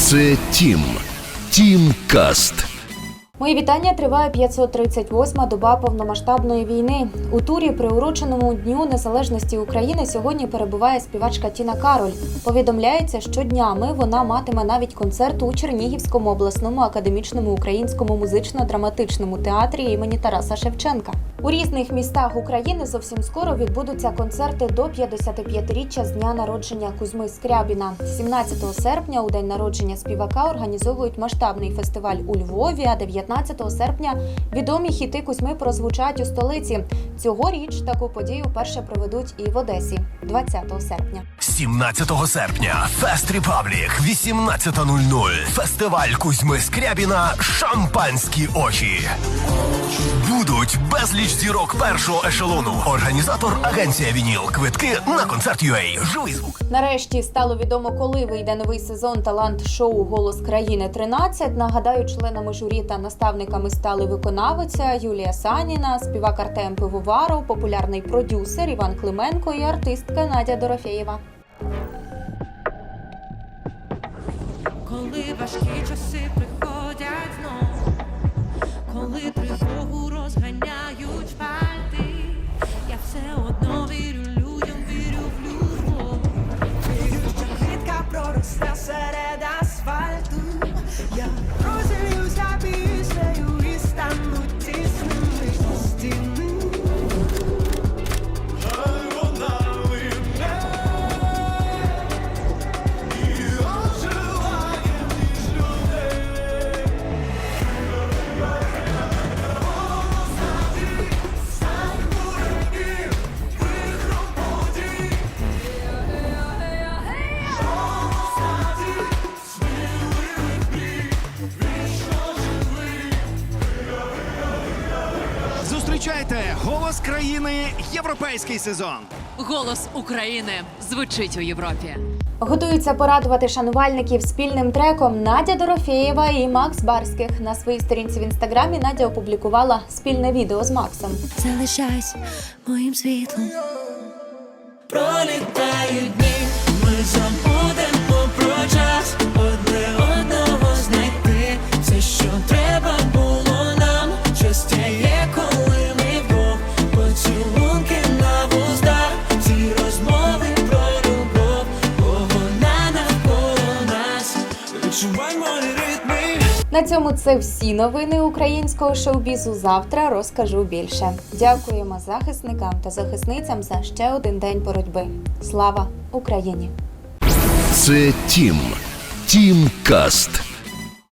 Це Тім. Тім Каст. Мої вітання триває 538-ма доба повномасштабної війни. У турі, приуроченому Дню Незалежності України, сьогодні перебуває співачка Тіна Кароль. Повідомляється, що днями вона матиме навіть концерт у Чернігівському обласному академічному українському музично-драматичному театрі імені Тараса Шевченка. У різних містах України зовсім скоро відбудуться концерти до 55-річчя з дня народження Кузьми Скрябіна. 17 серпня, у день народження співака, організовують масштабний фестиваль у Львові. А 19 серпня відомі хіти Кузьми прозвучать у столиці. Цьогоріч таку подію перше проведуть і в Одесі 20 серпня. 17 серпня Фест Репаблік 18.00 Фестиваль Кузьми Скрябіна Шампанські очі. Будуть безліч зірок першого ешелону. Організатор агенція Вініл. Квитки на концерт UA. Живий звук. Нарешті стало відомо, коли вийде новий сезон талант-шоу Голос країни 13 Нагадаю, членами журі та наставниками стали виконавиця Юлія Саніна, співак Артем Пивоваров, популярний продюсер Іван Клименко і артистка Надя Дорофєєва. Коли важкі часи приходять знов, коли Зустрічайте голос країни Європейський сезон. Голос України звучить у Європі. Готуються порадувати шанувальників спільним треком Надя Дорофєєва і Макс Барських. На своїй сторінці в інстаграмі Надя опублікувала спільне відео з Максом. Залишайся моїм світлом. Пролітають дні, ми забудемо Ритми. На цьому це всі новини українського шоу-бізу. Завтра розкажу більше. Дякуємо захисникам та захисницям за ще один день боротьби. Слава Україні! Це Тім. Тім Каст.